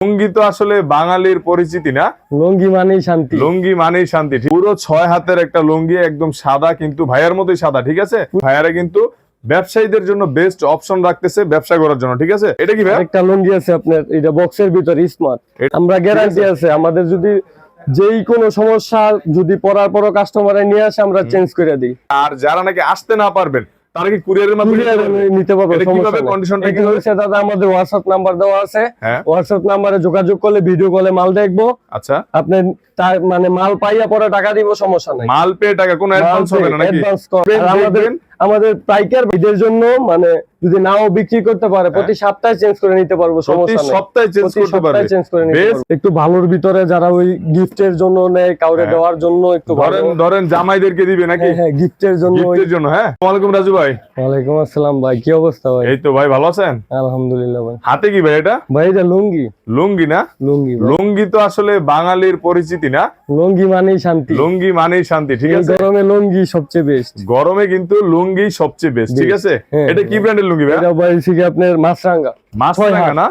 লুঙ্গি তো আসলে বাঙালির পরিচিতি না। লুঙ্গি মানেই শান্তি। লুঙ্গি মানেই শান্তি পুরো ছয় হাতের একটা লুঙ্গি একদম সাদা কিন্তু ভাইয়ার মতোই সাদা ঠিক আছে? ভাইয়ারা কিন্তু ব্যবসায়ীদের জন্য বেস্ট অপশন রাখতেছে ব্যবসা করার জন্য ঠিক আছে? এটা কি ভাই একটা লুঙ্গি আছে আপনার এটা বক্সের ভিতরে স্মার্ট আমরা গ্যারান্টি আছে আমাদের যদি যেই কোনো সমস্যা যদি পরার পরও কাস্টমারে নিয়ে আসে আমরা চেঞ্জ করে দিই। আর যারা নাকি আসতে না পারবেন তারা কি কুরিয়ারের মাধ্যমে নিতে পারবে? কীভাবে কন্ডিশনটা কি হয়েছে হচ্ছে দাদা আমাদের হোয়াটসঅ্যাপ নাম্বার দেওয়া আছে। হ্যাঁ। হোয়াটসঅ্যাপ নাম্বারে যোগাযোগ করলে ভিডিও কলে মাল দেখব। আচ্ছা। আপনি তার মানে মাল পাইয়া পরে টাকা দিব সমস্যা নাই। মাল পেয়ে টাকা কোনো অ্যাডভান্স হবে না নাকি? অ্যাডভান্স আমাদের। আমাদের পাইকার ভাইদের জন্য মানে যদি নাও বিক্রি করতে পারে প্রতি সপ্তাহে চেঞ্জ করে নিতে পারব হ্যাঁ। সমস্যা সপ্তাহে চেঞ্জ করতে পারবে। চেঞ্জ করে নিতে পারব। একটু ভালোর ভিতরে যারা ওই গিফটের জন্য নেয় কাউরে হ্যাঁ। দেওয়ার জন্য একটু ধরেন ধরেন জামাইদেরকে দিবে নাকি? হ্যাঁ হ্যাঁ গিফটের জন্য গিফটের জন্য হ্যাঁ। ওয়ালাইকুম রাজু ভাই। ওয়ালাইকুম আসসালাম ভাই কি অবস্থা ভাই? এই তো ভাই ভালো আছেন? আলহামদুলিল্লাহ ভাই। হাতে কি ভাই এটা? ভাই এটা লুঙ্গি। লুঙ্গি না? লুঙ্গি লুঙ্গি তো আসলে বাঙালির পরিচিতি না? লুঙ্গি মানেই শান্তি। লুঙ্গি মানেই শান্তি ঠিক আছে? গরমে লুঙ্গি সবচেয়ে বেস্ট গরমে কিন্তু লুঙ্গি সবচেয়ে বেস্ট ঠিক আছে? হ্যাঁ, এটা কি ব্র্যান্ডের লুঙ্গি ভাই? এটা ভাই থেকে আপনার মাছরাঙ্গা। মাছ ছয় টাকা না?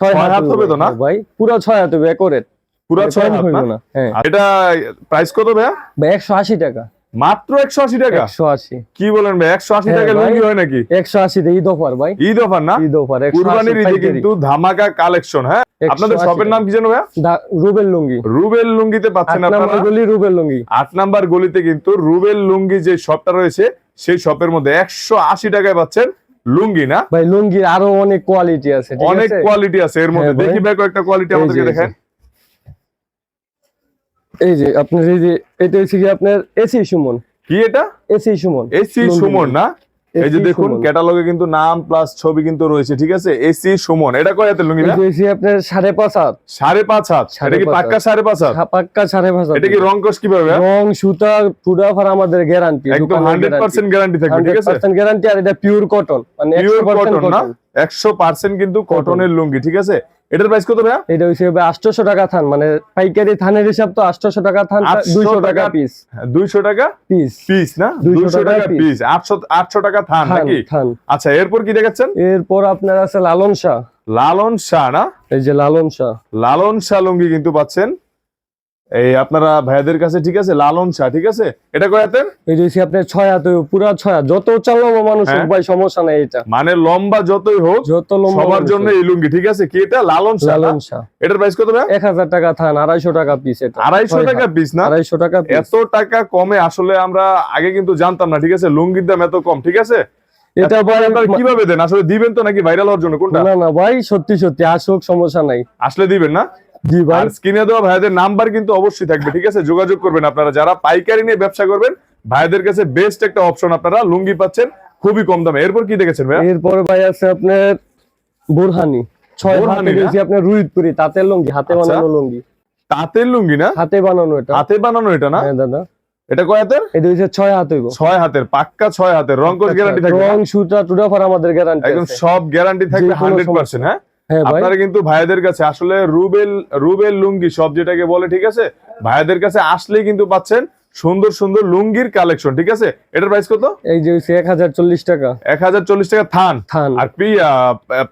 ছয় হাত হবে তো না? ভাই পুরো ছয় হাত হবে একরেট পুরো ছয় হাত না? না হ্যাঁ। এটা প্রাইস কত ভাই একশো আশি টাকা। মাত্র একশো আশি টাকা? একশো আশি। কি বলেন ভাই একশো আশি হ্যাঁ, টাকা লুঙ্গি হয় নাকি? একশো আশিতে ঈদ অফার ভাই। ঈদ অফার না? ঈদ অফার কুরবানির ঈদে কিন্তু ধামাকা কালেকশন হ্যাঁ? আপনাদের শপের নাম কি জানো ভাইয়া? রুবেল লুঙ্গি। রুবেল লুঙ্গিতে আট পাচ্ছেন নাম্বার আপনারা? গলি রুবেল লুঙ্গি। আট নাম্বার গলিতে কিন্তু রুবেল লুঙ্গি যে শপটা রয়েছে সেই শপের মধ্যে একশো আশি টাকায় পাচ্ছেন লুঙ্গি না? ভাই লুঙ্গির আরও অনেক কোয়ালিটি আছে অনেক কোয়ালিটি আছে এর মধ্যে। হ্যাঁ, দেখি ভাই। কয়েকটা কোয়ালিটি আমাদেরকে এই যে। দেখেন। এই যে আপনার এই যে এটা হচ্ছে কি আপনার এসি সুমন? কি এটা? এসি সুমন। এসি সুমন না? এই যে দেখুন ক্যাটালগে কিন্তু নাম প্লাস ছবি কিন্তু রয়েছে ঠিক আছে? এসি সুমন এটা কয় হাতের লুঙ্গি এসি আপনার সাড়ে পাঁচ হাত। সাড়ে পাঁচ হাত। এটা কি পাক্কা। সাড়ে পাঁচ হাত? পাক্কা সাড়ে পাঁচ হাত। এটা কি রং কস কীভাবে? রং সুতা টুডাফার আমাদের গ্যারান্টি একদম হান্ড্রেড পার্সেন্ট গ্যারান্টি থাকবে ঠিক আছে? গ্যারান্টি আর এটা পিওর কটন মানে পিওর 100% কটন না? একশো পার্সেন্ট কিন্তু কটনের লুঙ্গি ঠিক আছে? এটার প্রাইস কত ভাইয়া? এটা হচ্ছে আটশোশো টাকা থান মানে পাইকারি থানের হিসাব তো আটশোশো টাকা থান 800 দুইশো টাকা টাকা পিস দুইশো টাকা পিস পিস না? 200 টাকা পিস আটশো আটশো টাকা থান থান নাকি? আচ্ছা এরপর কি দেখাচ্ছেন? এরপর আপনার আছে লালন শাহ। লালন শাহ না? এই যে লালন শাহ। লালন শাহ লুঙ্গি কিন্তু পাচ্ছেন এই আপনারা ভাইয়াদের কাছে ঠিক আছে? লালন শাহ ঠিক আছে? এটা কয় হাতের? এই যে আপনার ছয় হাত পুরা ছয় হাত। যত চালাবো মানুষ হ্যাঁ। ভাই সমস্যা নাই এটা। মানে লম্বা যতই হোক যত লম্বা সবার জন্য এই লুঙ্গি ঠিক আছে? কি এটা? লালন শাহ লালন শাহ। এটার প্রাইস কত এক হাজার টাকা থান আড়াইশো টাকা পিস এটা। আড়াইশো ছয় টাকা পিস না? আড়াইশো টাকা পিস এত টাকা কমে আসলে আমরা আগে কিন্তু জানতাম না ঠিক আছে? লুঙ্গির দাম এত কম ঠিক আছে? এটা ভাই আপনারা কীভাবে দেন? আসলে দিবেন তো নাকি ভাইরাল হওয়ার জন্য? কোনটা? না না ভাই সত্যি সত্যি। আসুক সমস্যা নাই। আসলে দিবেন না? জি ভাই। আর স্ক্রিনে দেওয়া ভাইদের নাম্বার কিন্তু অবশ্যই থাকবে ঠিক আছে? যোগাযোগ করবেন আপনারা। যারা পাইকারি নিয়ে ব্যবসা করবেন ভাইদের কাছে বেস্ট একটা অপশন আপনারা লুঙ্গি পাচ্ছেন খুবই কম দামে। এরপর কি দেখেছেন ভাই এরপরে ভাই আছে আপনার বোরহানি। ছয় হাতে দিয়েছি আপনার রুইতপুরি তাঁতের লুঙ্গি হাতে আচ্ছা। বানানো লুঙ্গি। তাঁতের লুঙ্গি না? হাতে বানানো এটা। হাতে বানানো এটা না? হ্যাঁ দাদা। এটা কয় হাতের? এটা হচ্ছে ছয় হাত হইব। ছয় হাতের পাক্কা ছয় হাতের। রং কোর্স গ্যারান্টি থাকবে রং সুতা টুডাফার আমাদের গ্যারান্টি একদম সব গ্যারান্টি থাকবে যে কোনো হান্ড্রেড সমস্যা। পার্সেন্ট হ্যাঁ? ভাই আপনারা কিন্তু ভাইদের কাছে আসলে রুবেল রুবেল লুঙ্গি সব যেটাকে বলে ঠিক আছে? ভাইদের কাছে আসলেই কিন্তু পাচ্ছেন সুন্দর সুন্দর লুঙ্গির কালেকশন ঠিক আছে? এটার প্রাইস কত? এই যে এক হাজার চল্লিশ টাকা। এক হাজার চল্লিশ টাকা থান। থান। আর পি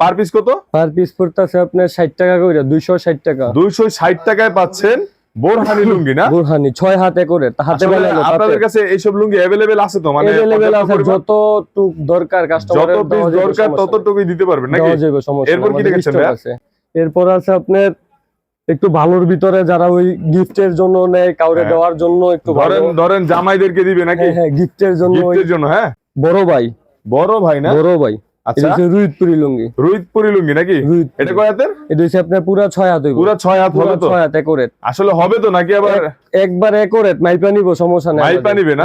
পার পিস কত? পার পিস পড়তেছে আপনার ষাট টাকা করে দুইশো ষাট টাকা। দুইশো ষাট টাকায় পাচ্ছেন বোরহানি লুঙ্গি না? বোরহানি ছয় হাতে করে হাতে বানানো আপনাদের কাছে এইসব লুঙ্গি অ্যাভেলেবেল আছে তো? মানে পর্যাপ্ত আছে যত টুক দরকার যত পিস দরকার ততটুকুই দিতে পারবেন নাকি? এরপর কি দেখেছেন। এরপর আছে আপনার একটু ভালোর ভিতরে যারা ওই গিফটের জন্য নেয় কাউরে হ্যাঁ। দেওয়ার জন্য একটু ধরেন ধরেন জামাইদেরকে দিবে নাকি? হ্যাঁ হ্যাঁ গিফটের জন্য ওই গিফটের জন্য হ্যাঁ? বড় ভাই। বড় ভাই না? বড় ভাই। আচ্ছা। রুইতপুরি লুঙ্গি। লুঙ্গি নাকি? এটা কয় হাতের? এটা হচ্ছে আপনার পুরা ছয় হাত পুরো হবে তো? ছয় হাত একরেট। আসলে হবে তো নাকি আবার? একবার একরেট মাইপা নিব সমস্যা নাই মাইপা নিবে না?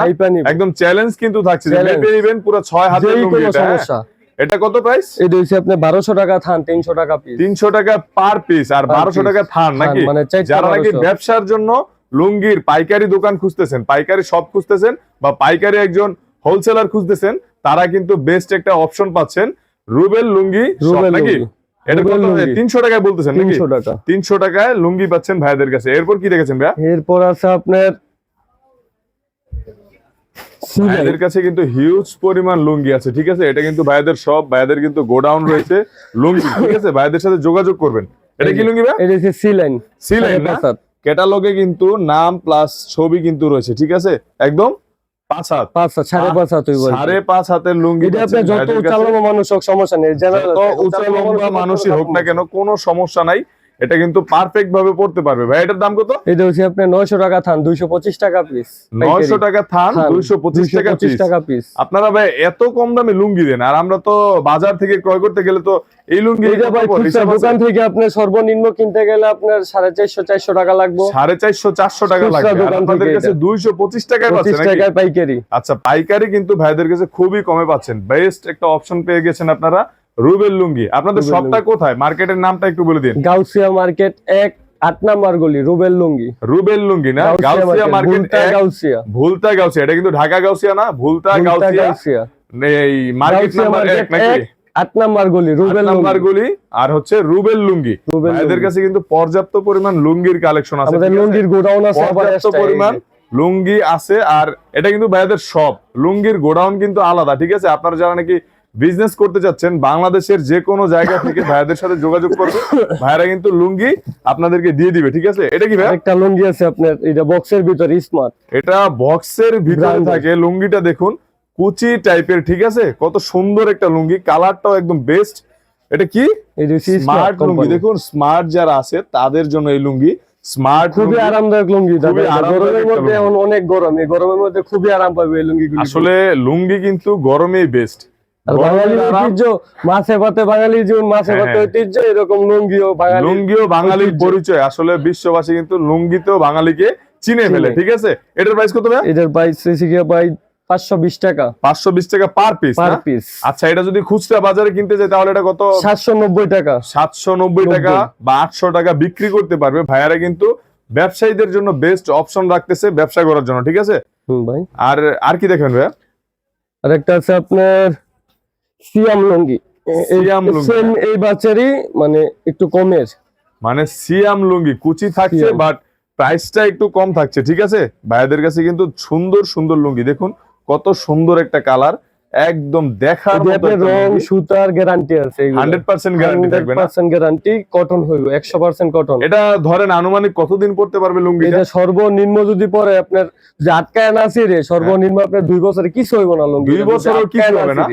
একদম চ্যালেঞ্জ কিন্তু থাকছে যে Challenge। নিবেন পুরো ছয় হাতের লুঙ্গি এটা? সমস্যা। এটা কত প্রাইস এটা হচ্ছে আপনার বারোশো টাকা থান তিনশো টাকা পিস তিনশো টাকা পার পিস আর বারোশো। টাকা থান নাকি? মানে যারা নাকি ব্যবসার জন্য লুঙ্গির পাইকারি দোকান খুঁজতেছেন পাইকারি শপ খুঁজতেছেন বা পাইকারি একজন হোলসেলার খুঁজতেছেন তারা কিন্তু বেস্ট একটা অপশন পাচ্ছেন। রুবেল লুঙ্গি নাকি? এটা কত টাকায় বলতেছেন নাকি? তিনশো টাকা। তিনশো টাকায় লুঙ্গি পাচ্ছেন ভাইদের কাছে। এরপর কি দেখেছেন ভাইয়া? এরপর আছে আপনার ভাইদের কাছে কিন্তু হিউজ পরিমাণ লুঙ্গি আছে ঠিক আছে? এটা কিন্তু ভাইদের সব ভাইদের কিন্তু গোডাউন রয়েছে। লুঙ্গি ঠিক আছে? ভাইদের সাথে যোগাযোগ করবেন। এটা কি লুঙ্গি ভাই এটা হচ্ছে সি লাইন সি লাইন না ক্যাটালগে কিন্তু নাম প্লাস ছবি কিন্তু রয়েছে ঠিক আছে? একদম? পাঁচ হাত। পাঁচ হাত, সাড়ে পাঁচ হাত হইব সাড়ে পাঁচ হাতের লুঙ্গি এটা যত মানুষ হোক সমস্যা নেই যত মানুষই হোক না কেন কোনো সমস্যা নাই। এটা কিন্তু পারফেক্ট ভাবে পড়তে পারবে। ভাই এটার দাম কত? এটা হচ্ছে আপনার নয়শো টাকা থান দুইশো পঁচিশ টাকা পিস নয়শো টাকা থান দুইশো পঁচিশ টাকা piece। টাকা পিস আপনারা ভাই এত কম দামে লুঙ্গি দেন আর আমরা তো বাজার থেকে ক্রয় করতে গেলে তো এই লুঙ্গি এটা ভাই দোকান থেকে আপনার সর্বনিম্ন কিনতে গেলে আপনার সাড়ে চারশো চারশো টাকা লাগবে। সাড়ে চারশো চারশো টাকা লাগবে। আপনাদের কাছে এটা। দুইশো পঁচিশ টাকায় পঁচিশ পাচ্ছেন নাকি? টাকায় পাইকারি। আচ্ছা পাইকারি কিন্তু ভাইদের কাছে খুবই কমে পাচ্ছেন। বেস্ট একটা অপশন পেয়ে গেছেন আপনারা। রুবেল লুঙ্গি। আপনাদের শপটা কোথায়? মার্কেটের নামটা একটু বলে দিন। গাউসিয়া মার্কেট এক আট নাম্বার গলি রুবেল লুঙ্গি। রুবেল লুঙ্গি না? গাউসিয়া মার্কেট গাউসিয়া। ভুলতা গাউসিয়া। এটা কিন্তু ঢাকা গাউসিয়া না? ভুলতা গাউসিয়া। এই মার্কেট নাম্বার এক নাকি? আট নাম্বার গলি রুবেল নাম্বার গুলি। আর হচ্ছে রুবেল লুঙ্গি। লুঙ্গি। কাছে কিন্তু পর্যাপ্ত পরিমাণ লুঙ্গির কালেকশন আছে আমাদের লুঙ্গির গোডাউন আছে পর্যাপ্ত পরিমাণ লুঙ্গি আছে আর এটা কিন্তু ভাইদের সব লুঙ্গির গোডাউন কিন্তু আলাদা ঠিক আছে? আপনারা যারা নাকি বিজনেস করতে চাচ্ছেন বাংলাদেশের যে কোনো জায়গা থেকে ভাইয়াদের সাথে যোগাযোগ করবে। ভাইরা কিন্তু লুঙ্গি আপনাদেরকে দিয়ে দিবে ঠিক আছে? এটা কি ভাই একটা লুঙ্গি আছে আপনার এটা বক্সের ভিতরে স্মার্ট এটা বক্সের ভিতরে থাকে। লুঙ্গিটা দেখুন কুচি টাইপের ঠিক আছে? কত সুন্দর একটা লুঙ্গি কালারটাও একদম বেস্ট এটা কি? স্মার্ট লুঙ্গি। দেখুন স্মার্ট যারা আছে তাদের জন্য এই লুঙ্গি স্মার্ট খুবই আরামদায়ক লুঙ্গি গরমের মধ্যে এখন অনেক গরম। এই গরমের মধ্যে খুবই আরাম পাবে এই লুঙ্গি আসলে লুঙ্গি কিন্তু গরমেই বেস্ট ঐতিহ্য মাছে বাঙালির জীবন মাছে ভাতে হ্যাঁ। ঐতিহ্য এরকম লুঙ্গিও বাঙালি লুঙ্গিও বাঙালির পরিচয়। আসলে বিশ্ববাসী কিন্তু লুঙ্গিতেও বাঙালিকে চিনে ফেলে ঠিক আছে? এটার প্রাইস কত ভাই এটার প্রাইস হয়েছে ভাই পাঁচশো বিশ টাকা। পাঁচশো বিশ টাকা পার পিস পার পিস আচ্ছা এটা যদি খুচরা বাজারে কিনতে যায় তাহলে এটা কত? সাতশো নব্বই টাকা। সাতশো নব্বই টাকা বা আটশো টাকা বিক্রি করতে পারবে। ভাইয়ারা কিন্তু ব্যবসায়ীদের জন্য বেস্ট অপশন রাখতেছে ব্যবসা করার জন্য ঠিক আছে? ভাই। আর আর কি দেখবেন ভাইয়া? আর একটা আছে আপনার সিয়াম লুঙ্গি। সিয়াম লুঙ্গি। এই বাচ্চারই মানে একটু কমের। মানে সিয়াম লুঙ্গি কুচি থাকছে বাট প্রাইসটা একটু কম থাকছে ঠিক আছে? ভাইয়াদের কাছে কিন্তু সুন্দর সুন্দর লুঙ্গি। দেখুন কত সুন্দর একটা কালার একদম দেখার এটি রং সুতার গ্যারান্টি আছে হান্ড্রেড পার্সেন্ট গ্যারান্টি থাকবে না? গ্যারান্টি কটন হইব একশো পার্সেন্ট কটন এটা ধরেন আনুমানিক কতদিন পড়তে পারবে লুঙ্গি এটা সর্বনিম্ন যদি পরে আপনার যে আটকায় না ছিঁড়ে সর্বনিম্ন আপনার দুই বছরে কিছু হইব না লুঙ্গি দুই বছরেও কিছু হবে না?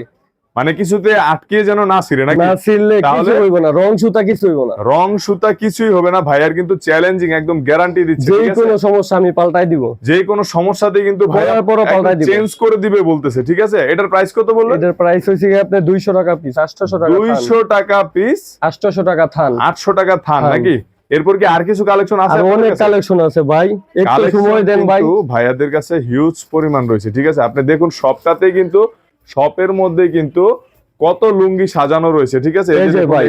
মানে কিছুতে আটকে যেন না ছিঁড়ে নাকি? না ছিঁড়লে কিছু হইব না রং সুতা কিছু হইব না। রং সুতা কিছুই হবে না ভাইয়ার কিন্তু চ্যালেঞ্জিং একদম গ্যারান্টি দিচ্ছে যে কোনো সমস্যা আমি পাল্টাই দিব। যে কোনো সমস্যাতে কিন্তু পরার পরও পাল্টাই দিবে। চেঞ্জ করে দিবে বলতেছে ঠিক আছে? এটার প্রাইস কত বললেন? এটার প্রাইস হয়েছে গিয়ে আপনার দুইশো টাকা পিস আটশোশো টাকা দুইশো টাকা পিস আটশোশো টাকা থান। আটশো টাকা থান। নাকি? এরপর কি আর কিছু কালেকশন আছে অনেক কালেকশন আছে ভাই। একটু সময় দেন ভাই। ভাইয়াদের কাছে হিউজ পরিমাণ রয়েছে ঠিক আছে? আপনি দেখুন সবটাতে কিন্তু শপের মধ্যে কিন্তু কত লুঙ্গি সাজানো রয়েছে ঠিক আছে।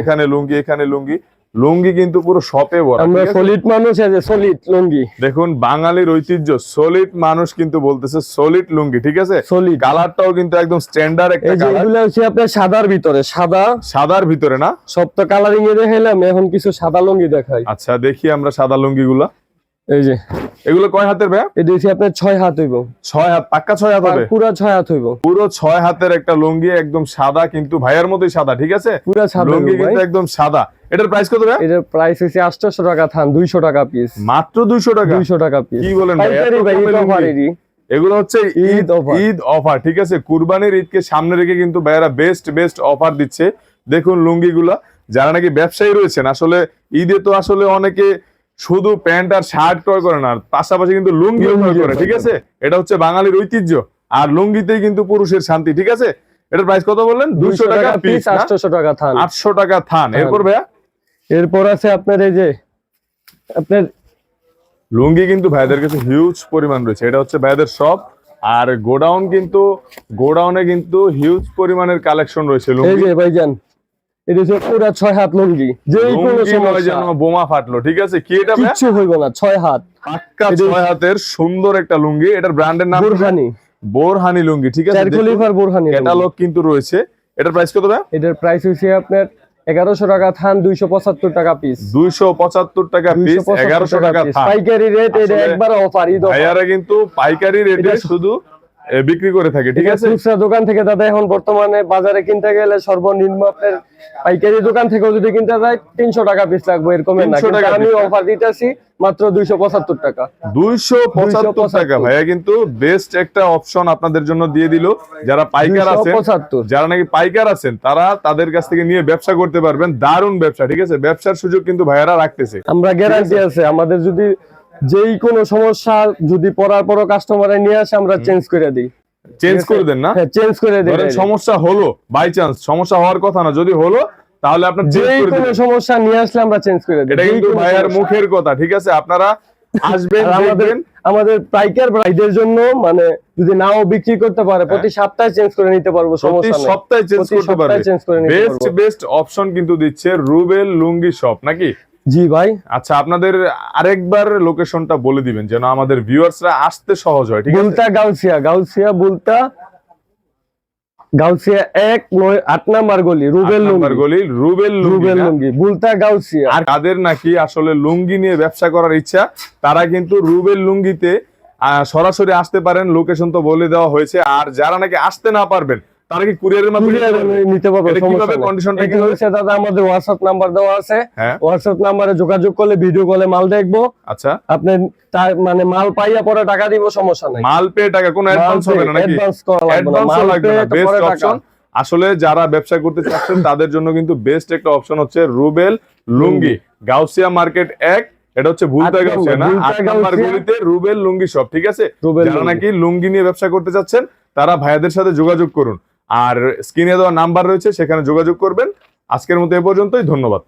এখানে লুঙ্গি এখানে লুঙ্গি। লুঙ্গি কিন্তু পুরো শপে ভরা আমরা সলিড মানুষ সলিড লুঙ্গি। দেখুন বাঙালির ঐতিহ্য সলিড মানুষ কিন্তু বলতেছে সলিড লুঙ্গি ঠিক আছে? সলিড। কালারটাও কিন্তু একদম স্ট্যান্ডার্ড একটা কালার। এগুলো হচ্ছে আপনার সাদার ভিতরে সাদা সাদার ভিতরে না? সব তো কালারিং এ দেখাইলাম এখন কিছু সাদা লুঙ্গি দেখাই। আচ্ছা দেখি আমরা সাদা লুঙ্গি গুলা এই যে। এগুলো কয় হাতের ভাই? এটা হচ্ছে আপনার ছয় হাত হইব। ছয় হাত পাক্কা ছয় হাত হবে? পুরা ছয় হাত হইব। পুরো ছয় হাতের একটা লুঙ্গি একদম সাদা কিন্তু ভাইয়ের মতোই সাদা ঠিক আছে? পুরা সাদা লুঙ্গি কিন্তু একদম সাদা। এটার প্রাইস কত ভাই? এটার প্রাইস হচ্ছে আটশোশো টাকা থান দুইশো টাকা পিস মাত্র দুইশো টাকা? দুইশো টাকা পিস কি বলেন ভাই? এগুলো হচ্ছে ঈদ offer। ঈদ অফার ঠিক আছে? কুরবানির ঈদকে সামনে রেখে কিন্তু ভাইয়ারা বেস্ট বেস্ট অফার দিচ্ছে। দেখুন লুঙ্গিগুলা যারা নাকি ব্যবসায়ী রয়েছেন আসলে ঈদে তো আসলে অনেকে শুধু প্যান্ট আর শার্ট ক্রয় করে না পাশাপাশি কিন্তু লুঙ্গি ক্রয় করে ঠিক আছে? এটা হচ্ছে বাঙালির ঐতিহ্য। আর লুঙ্গিতেই কিন্তু পুরুষের শান্তি ঠিক আছে? এটার প্রাইস কত বললেন? দুইশো টাকা পিস আটশোশো টাকা থান। আটশো টাকা থান। এরপর ভাইয়া? এরপর আছে আপনার এই যে আপনার লুঙ্গি কিন্তু ভাইদের কাছে হিউজ পরিমাণ রয়েছে। এটা হচ্ছে ভাইদের শপ আর গোডাউন কিন্তু গোডাউনে কিন্তু হিউজ পরিমাণের কালেকশন রয়েছে লুঙ্গি। ভাইজান এটা হচ্ছে পুরা ছয় হাত লুঙ্গি। যে কোনো লুঙ্গি যেন বোমা ফাটলো ঠিক আছে? কি এটা কিচ্ছু হইব না ছয় হাত। পাক্কা ছয় হাতের সুন্দর একটা লুঙ্গি। এটার ব্র্যান্ডের নাম? বুরহানি। বোরহানি লুঙ্গি ঠিক আছে? খলিফার বুরহানি ক্যাটালগ কিন্তু রয়েছে। এটার প্রাইস কত ভাই এটার প্রাইস হচ্ছে আপনার এগারোশো টাকা থান দুইশো পঁচাত্তর টাকা পিস দুইশো পঁচাত্তর টাকা পিস এগারোশো টাকা পাইকারি রেট এটা আসলে একবার অফার ভাইয়ারা কিন্তু পাইকারি রেটে শুধু বিক্রি করে থাকে ঠিক আছে? খুচরা দোকান থেকে দাদা এখন বর্তমানে বাজারে কিনতে গেলে সর্বনিম্ন আপনার পাইকারি দোকান থেকেও যদি কিনতে যায় তিনশো টাকা পিস লাগবে এরকমের না। 300 কিন্তু টাকা আমি অফার দিতেছি মাত্র দুইশো পঁচাত্তর টাকা। দুইশো পঁচাত্তর টাকা। ভাইয়া কিন্তু বেস্ট একটা অপশন আপনাদের জন্য দিয়ে দিল। যারা পাইকার আছেন পঁচাত্তর। যারা নাকি পাইকার আছেন তারা তাদের কাছ থেকে নিয়ে ব্যবসা করতে পারবেন। দারুণ ব্যবসা ঠিক আছে? ব্যবসার সুযোগ কিন্তু ভাইয়ারা রাখতেছে। আমরা গ্যারান্টি আছে। আমাদের যদি যেই কোনো সমস্যা যদি পড়ার পরও কাস্টমারে নিয়ে আসে আমরা চেঞ্জ করে দিই। চেঞ্জ করে দেন না? হ্যাঁ চেঞ্জ করে দিই ধরেন সমস্যা হলো বাই চান্স সমস্যা হওয়ার কথা না যদি হলো তাহলে আপনার করে কোনো সমস্যা নিয়ে আসলে আমরা চেঞ্জ করে দিই। এটা কিন্তু ভাইয়ার মুখের কথা ঠিক আছে? আপনারা আসবেন আমাদের আমাদের পাইকার ভাইদের জন্য মানে যদি নাও বিক্রি করতে পারে প্রতি সপ্তাহে চেঞ্জ করে নিতে পারব হ্যাঁ। সমস্যা নেই। সপ্তাহে চেঞ্জ করতে পারবে। করে বেস্ট বেস্ট অপশন কিন্তু দিচ্ছে রুবেল লুঙ্গি শপ নাকি? জি ভাই। আচ্ছা আপনাদের আরেকবার লোকেশনটা বলে দিবেন যেন আমাদের ভিউয়ার্সরা আসতে সহজ হয় ঠিক আছে? বুলতা গাউসিয়া গাউসিয়া বুলতা গাউসিয়া এক নয় আট নাম্বার গলি রুবেল নাম্বার গলি রুবেল রুবেল লুঙ্গি বুলতা গাউসিয়া। আর কাদের নাকি আসলে লুঙ্গি নিয়ে ব্যবসা করার ইচ্ছা তারা কিন্তু রুবেল লুঙ্গিতে আহ, সরাসরি আসতে পারেন লোকেশন তো বলে দেওয়া হয়েছে আর যারা নাকি আসতে না পারবেন তারা কি কুরিয়ারের মাধ্যমে নিতে পারবে? কীভাবে কন্ডিশনটা কি হচ্ছে দাদা আমাদের হোয়াটসঅ্যাপ নাম্বার দেওয়া আছে। হ্যাঁ। হোয়াটসঅ্যাপ নাম্বারে যোগাযোগ করলে ভিডিও কলে মাল দেখব। আচ্ছা। আপনি তার মানে মাল পাইয়া পরে টাকা দিব সমস্যা নাই। মাল পে টাকা কোনো অ্যাডভান্স হবে না নাকি? অ্যাডভান্স করা লাগবে না মাল পেয়ে বেস্ট অপশন আসলে যারা ব্যবসা করতে চাচ্ছেন তাদের জন্য কিন্তু বেস্ট একটা অপশন হচ্ছে রুবেল লুঙ্গি। গাউসিয়া মার্কেট এক এটা হচ্ছে ভুলতা গাউসিয়া না? আট নাম্বার গলিতে রুবেল লুঙ্গি শপ ঠিক আছে? যারা নাকি লুঙ্গি নিয়ে ব্যবসা করতে চাচ্ছেন তারা ভাইয়াদের সাথে যোগাযোগ করুন। আর স্ক্রিনে দেওয়া নাম্বার রয়েছে সেখানে যোগাযোগ করবেন। আজকের মতো এ পর্যন্তই ধন্যবাদ।